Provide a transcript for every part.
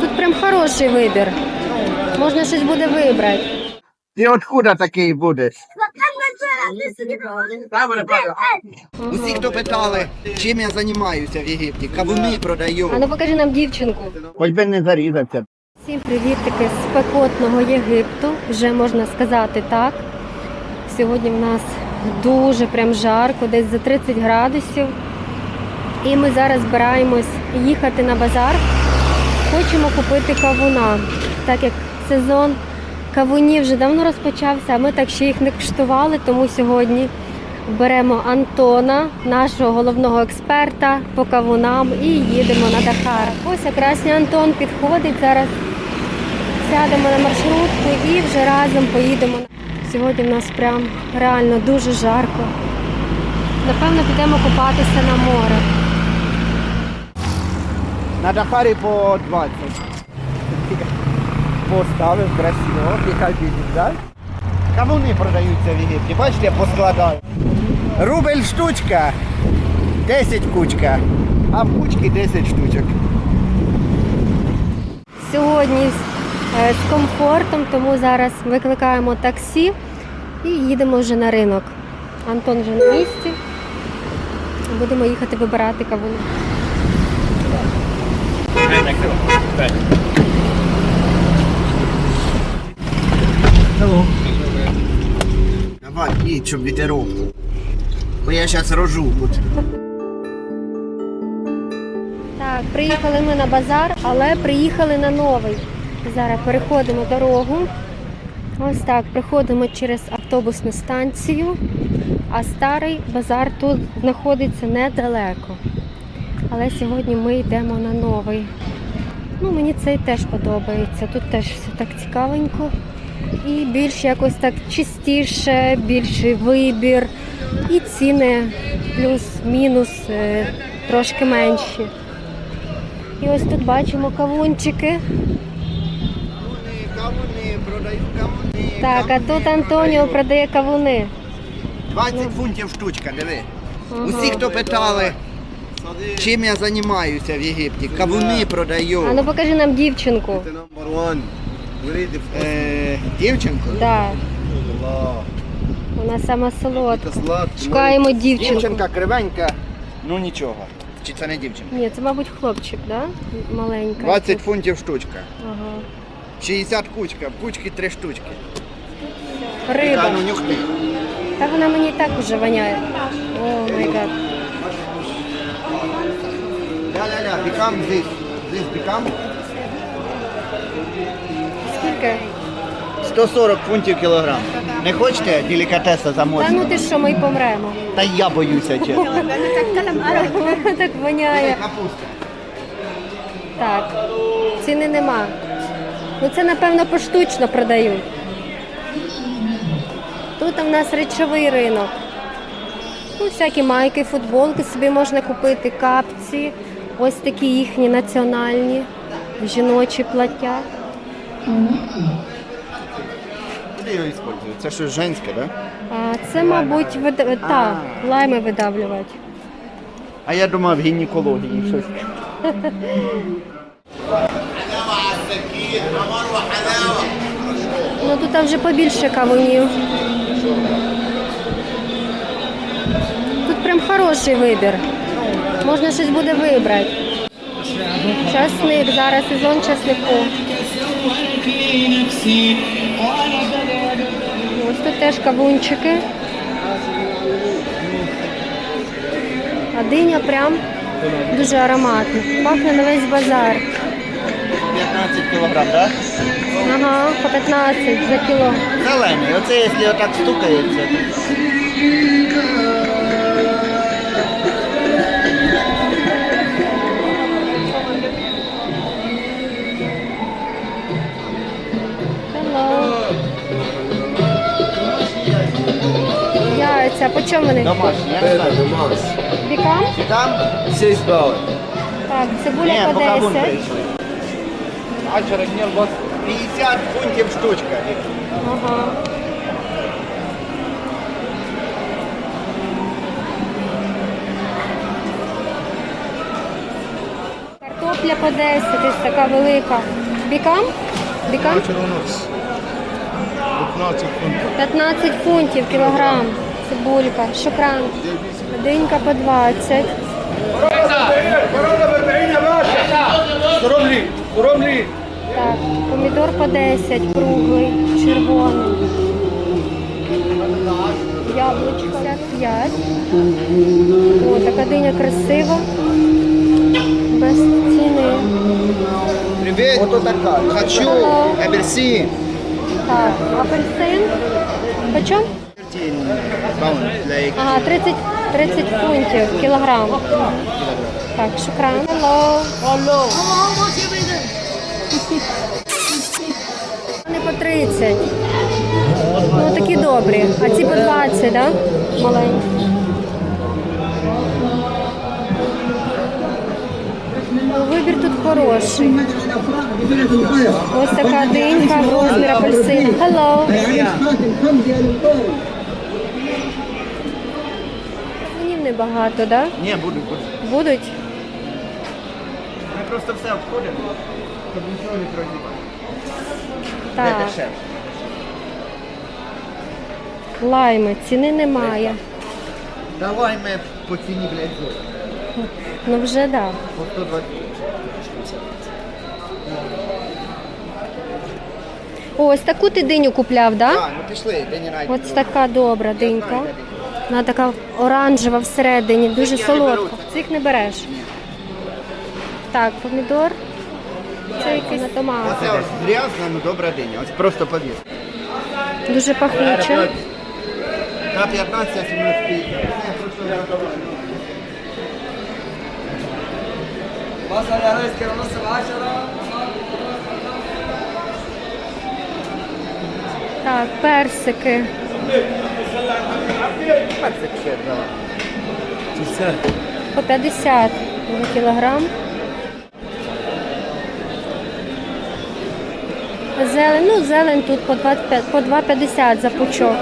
Тут прям хороший вибір. Можна щось буде вибрати. Ти откуда такий будеш? Усі, хто питали, чим я займаюся в Єгипті, кавуни продаю. А ну покажи нам дівчинку. Хоч би не зарізався. Всім привітики з спекотного Єгипту, вже можна сказати так. Сьогодні в нас дуже прям жарко, десь за 30 градусів. І ми зараз збираємось їхати на базар. Хочемо купити кавуна, так як сезон кавунів вже давно розпочався, а ми так ще їх не куштували, тому сьогодні беремо Антона, нашого головного експерта по кавунам, і їдемо на Дахар. Ось якраз Антон підходить зараз. Сядемо на маршрутку і вже разом поїдемо. Сьогодні в нас прям реально дуже жарко. Напевно, підемо купатися на море. На Дахарі по 20. Поставив красиво, нехай так? Кавуни продаються в Єгипті, бачите, я поскладаю. Рубль штучка, 10 кучка, а в кучки 10 штучок. Сьогодні е, з комфортом, тому зараз викликаємо таксі і їдемо вже на ринок. Антон вже на місці. Будемо їхати вибирати кавуни. Давай, їдь, щоб вітерок. Бо я зараз рожу тут. Так, приїхали ми на базар, але приїхали на новий. Зараз переходимо дорогу. Ось так, приходимо через автобусну станцію, а старий базар тут знаходиться недалеко. Але сьогодні ми йдемо на новий. Ну, мені цей теж подобається. Тут теж все так цікавенько. І більш якось так чистіше, більший вибір. І ціни плюс-мінус е, трошки менші. І ось тут бачимо кавунчики. Кавуни, продаю кавуни. Так, а тут Антоніо продає кавуни. 20 фунтів штучка, диви. Ага. Усі, хто питали, чим я займаюся в Єгипті, кавуни продаю. А ну покажи нам дівчинку. Е, дівчинку? Да, вона сама солодка. Шукаємо дівчинку. Дівчинка кривенька, ну нічого. Чи це не дівчинка? Ні, це, мабуть, хлопчик, да? Маленька. 20 фунтів штучка. Ага. 60 кучка, в кучки 3 штучки. Риба. Та, ну. Та вона мені так уже воняє. О май гад. Ля-ля-ля, become this. This become Скільки? 140 фунтів кілограм. Не хочете делікатеса Та ну ти що, ми й помремо. Та я боюся, чесно. так воняє. Капуста. Так, ціни нема. Ну це, напевно, поштучно продають. Тут у нас речовий ринок. Ну, всякі майки, футболки собі можна купити, капці, ось такі їхні національні жіночі плаття. Куди його використовують? Це щось женське, так? Да? А це, мабуть, вид... та, лайми видавлювати. А я думав гінекології щось. Ну тут вже побільше кавунів. Тут прям хороший вибір. Можна щось буде вибрати. Часник, зараз сезон часнику. Ось тут теж кавунчики. А диня прям дуже ароматна. Пахне на весь базар. 15 кілограм, так? Ага, по 15 за кіло. Зелений. Оце якщо отак стукається. Яйця, по чому вони? Домашній, я не знаю. Бікам? Там? Six dollars. Так, цибуля по по кавун 10. прийшли. 50 фунтів штучка. Ага. Картопля по 10, ось така велика. Бікам? Бікам? 15 фунтів кілограм. Цибулька, шукран. Динька по 20. Так, помідор по 10, круглий, червоний. Яблучко 55. О, така диня красива. Без ціни. Привіт. Ото така. Хочу апельсин. Так, апельсин. Почем? Ага, 30, 30 фунтів кілограм. Так, шукран. Hello. Вони по 30. Ну такі добрі. А ці по 20, да? Маленькі. Вибір тут хороший. Ось така динька, розмір апельсин. Hello. Небагато, да? Ні, буду, буду. Будуть? Ми просто все обходимо, щоб нічого не прозівати. Де Так. дешевше? Лайми, ціни немає. Давай ми по ціні, блядь, зробимо. Ну вже да. По 120. Ось таку ти диню купляв, да? А, ну пішли, день раді. Ось така добра динька. Вона така оранжева всередині, дуже солодка. Цих не береш. Так, помідор. Це якийсь на томат. Оце ось грязна, ну добра диня. Ось просто повір. Дуже пахуче. На 15 а 17 Це просто Так, персики. По 50 за кілограм. Зелень, ну зелень тут по 25, по 2,50 за пучок.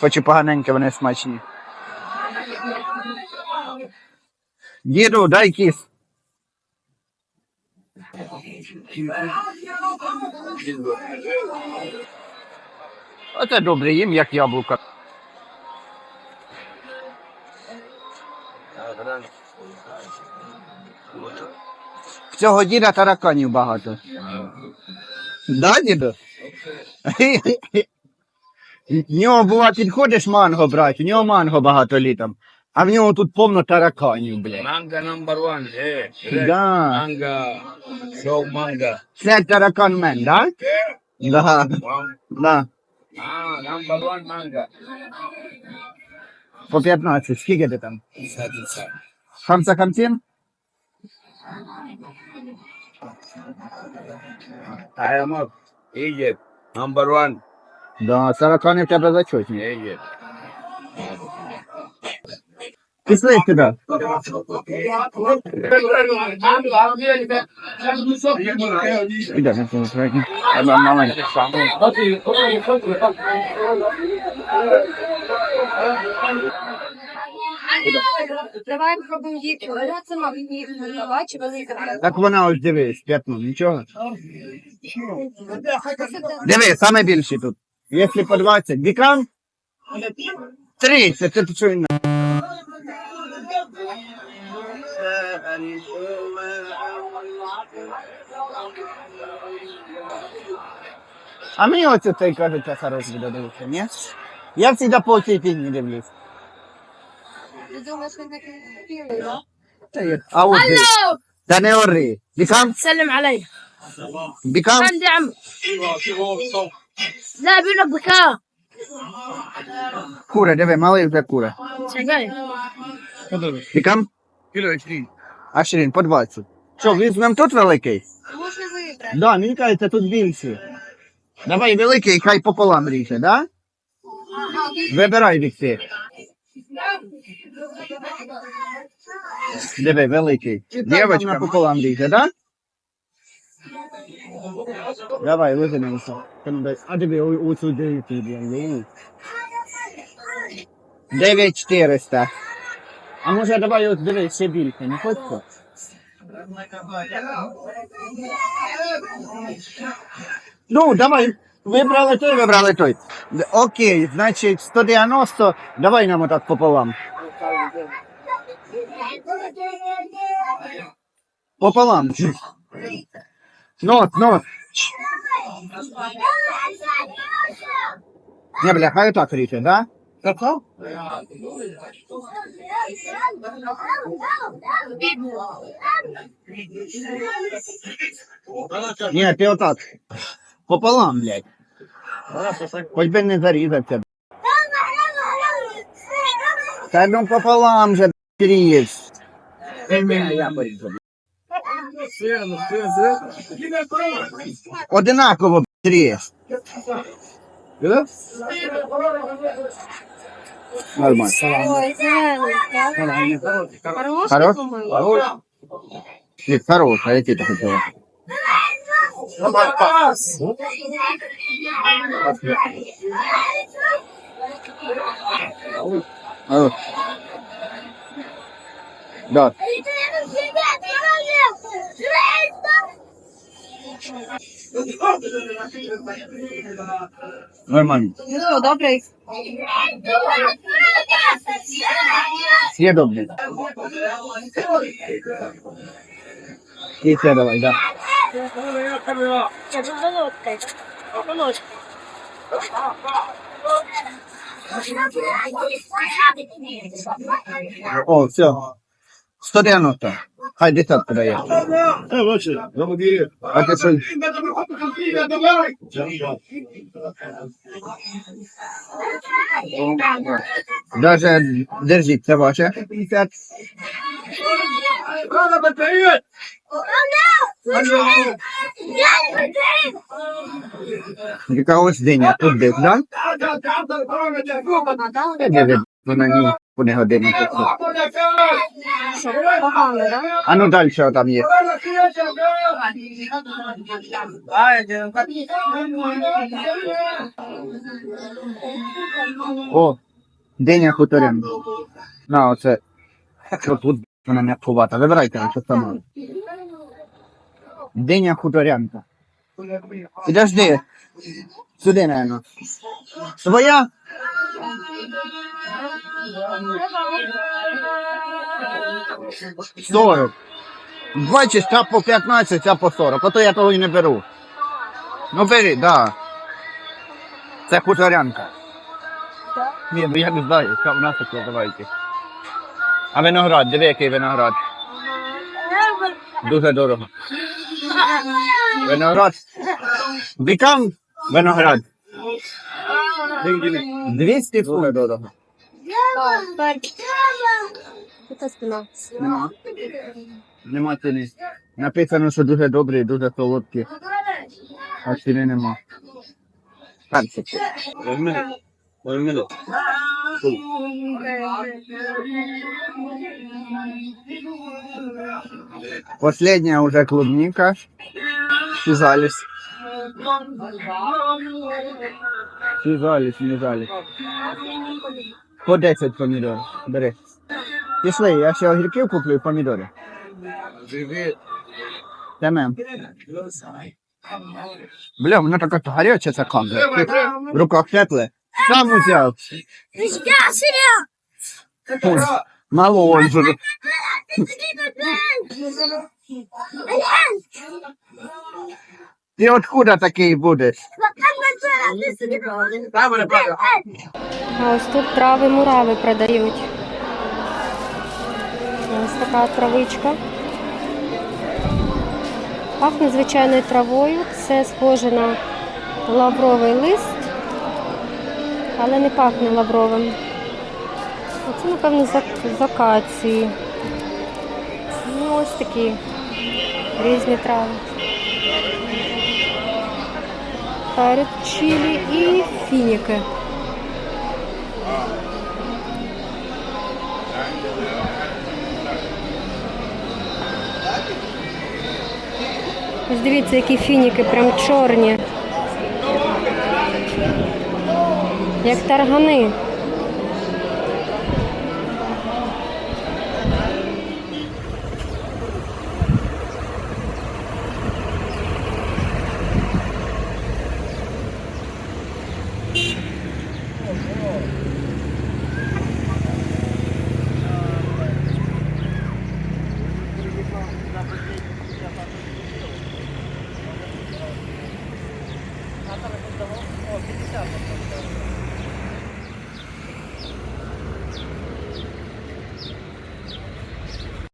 Хоч і поганеньке, вони смачні. Діду, дай кіс. Оце добре їм, як яблука. В цього діда тараканів багато. Да, діду? В нього бува підходиш манго брати, у нього манго багато літом. А в нього тут повно тараканів, блядь. Manga number one. Hey, red. Да. Manga. Show manga. Це таракан мен, да? Да. Wow. Да. Ah, number one manga. По 15. Скільки ти там? Satisfied. Хамса хамсін? I am up. Egypt. Number one. Да, таракани в тебе зачетні. Egypt. Пішли сюди. Давай пробуємо їсти. Це мав їсти. Велика. Так вона ось дивись, п'ятно, нічого. Диви, саме більші тут. Якщо по 20. Вікам? 30, це ти і на. A mi hoće taj kada časa razgleda da uče, nije? Ja si da poče i ti ne devlis. Hello! Da ne orri. Bikam? Salam alej. Bikam? Sam di amr. لا بيقول لك بكاء كورة دبي ما يبدا كورة بكم؟ كيلو 20 А Ширин, по 20. Що, візьмемо тут великий? Можна вибрати. Да, мені кажеться, тут більші. Давай великий, хай пополам ріже, да? Вибирай Віксі. Диви, великий. Дівчинка пополам ріже, да? Давай, визимемося. А диви, оцю дивіться, 9400. А може давай от дивись ще більше, не хочеш? Ну, давай. Вибрали той, вибрали той. Окей, значить 190, давай нам отак пополам. Пополам. Нот, нот. Не, бля, хай так ріше, да? Какав? Ні, ти отак. Пополам, блядь. Хоч би не зарізався. Та ну пополам же, ріж. Одинаково б**, ріж. Нормально. Ой, зелений, так? Хорош? Ні, хорош, а який ти хотіла? Хорош. Да. Нормально. Ну, добре. Все добре. І це давай, да. О, все. 190. Хай десятку дає. А ти що? Даже, держіть, це ваше. 50. Яка ось диня, тут десь, да? Я не вона ні. Погано, так? А ну далі що там є? О, диня хуторян. На, оце. Тут вона м'якувата. Вибирайте, що саме. Диня хуторянка. Підожди. Сюди, наверное. Своя? Сорок. Бачиш, ця по 15, ця по 40. Ото я того і не беру. Ну бери, да. Це хуторянка. Ні, ну я не знаю, що в нас таке, давайте. А виноград, диви, який виноград. Дуже дорого. Виноград. Бікам виноград. 200 фунтів дорого. Це спина. Нема. Нема ціни. Написано, що дуже добрі, дуже солодкі. А ціни нема. Перше. Последняя уже клубника. Связались. Связались, связались. По 10 помідор. Бери. Пішли, я ще огірків куплю і помідори. Темем. Бля, вона така гаряча ця камера. В руках тепле. Сам узяв. Ой, Мало он же. Ти откуда такий будеш? А ось тут трави мурави продають. Ось така травичка. Пахне звичайною травою. Це схоже на лавровий лист, але не пахне лавровим. Оце, напевно, з акації. Ну, ось такі різні трави. Перед чилі і фініки. Ось дивіться, які фініки, прям чорні. Як таргани.